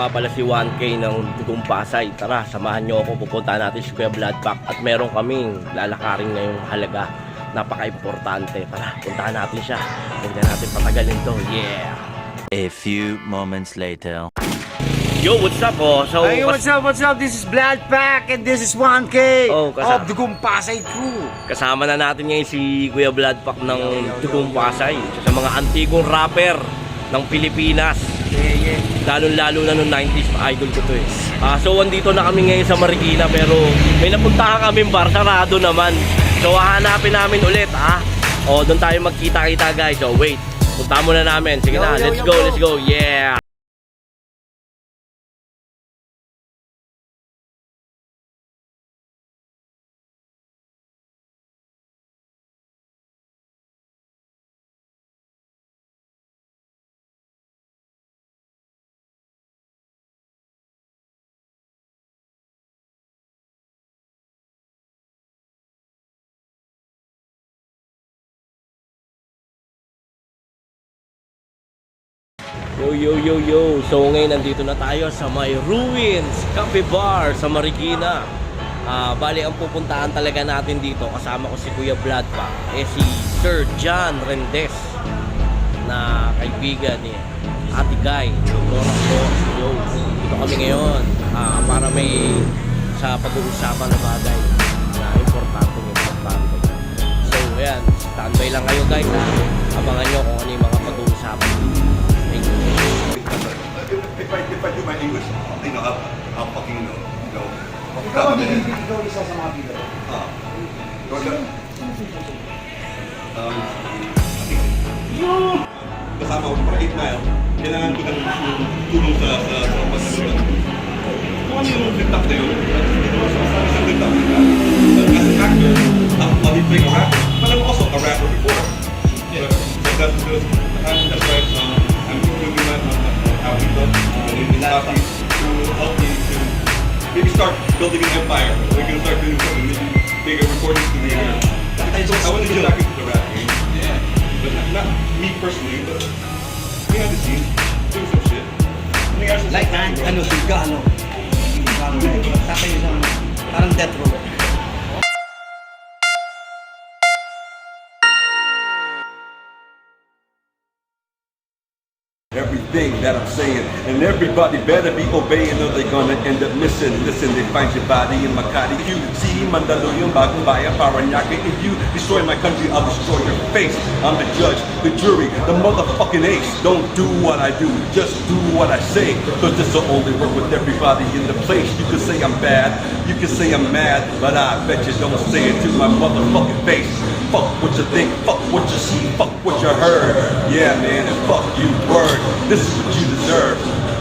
nga pala si 1K ng Dugong Pasay. Tara, samahan nyo ako. Pupunta natin si Kuya Bloodpack. At meron kaming lalakarin ngayong halaga. Napaka-importante. Tara, puntahan natin siya. Huwag na natin patagalin to. Yeah! A few moments later. Yo, what's up oh? So, Hey, what's up, what's up? This is Blood Pack and this is 1K Oh, kasama- of the Gumpasay Crew. kasama na natin ngayon si Kuya Bloodpack ng Dugong Pasay. Isa sa mga antigong rapper ng Pilipinas. Yeah, yeah. Lalo-lalo na nung 90s, idol ko to eh. Ah, so, andito na kami ngayon sa Marikina pero may napuntahan kaming bar, sarado naman. So, hahanapin namin ulit, ha? O, doon tayo magkita-kita, guys. So, wait. Punta muna namin. Sige Yo, na, yo, let's yo, go, yo. let's go. Yeah! Yo, yo, yo, yo. So ngayon nandito na tayo sa may Ruins Cafe Bar sa Marikina. Ah, bali ang pupuntahan talaga natin dito kasama ko si Kuya Bloodpack eh si Sir John Rendes na kaibigan ni Ate Guy, Dora ko, yo. Dito kami ngayon ah, para may sa pag-uusapan na bagay na importante importante. So ayan, standby lang kayo guys ha. Abangan nyo kung ano yung I my English, you know, I'll, I'll fucking, you know, you know, Ikaw ang bibig ikaw isa sa mga bida. uh, Georgia, um, kasama ko sa 8 mile, kailangan ko ng ng tulong sa, sa, sa pagsalutan. Kung ano yung flip-top na yun, ito sa isang flip-top na As an actor, I'll, I'll be playing a rapper, but I'm also a rapper before. Yeah. So that's, that's, that's why um, I'm our people, to help to maybe start building an empire, we can start doing something, maybe bigger recording studio. I, just, I wasn't sure do the rap game. Yeah. But not, not me personally, but behind the scenes, doing some shit. Like, I, ano, Bigano. Bigano, parang death row. every Everything that I'm saying, and everybody better be obeying or they're gonna end up missing. Listen, they find your body in Makati. You see Mandaluyong bagong bayan, Paranaque. If you destroy my country, I'll destroy your face. I'm the judge, the jury, the motherfucking ace. Don't do what I do, just do what I say. Cause this will only work with everybody in the place. You can say I'm bad, you can say I'm mad, but I bet you don't say it to my motherfucking face. Fuck what you think, fuck what you see, fuck what you heard. Yeah, man, and fuck you, word this is what you deserve.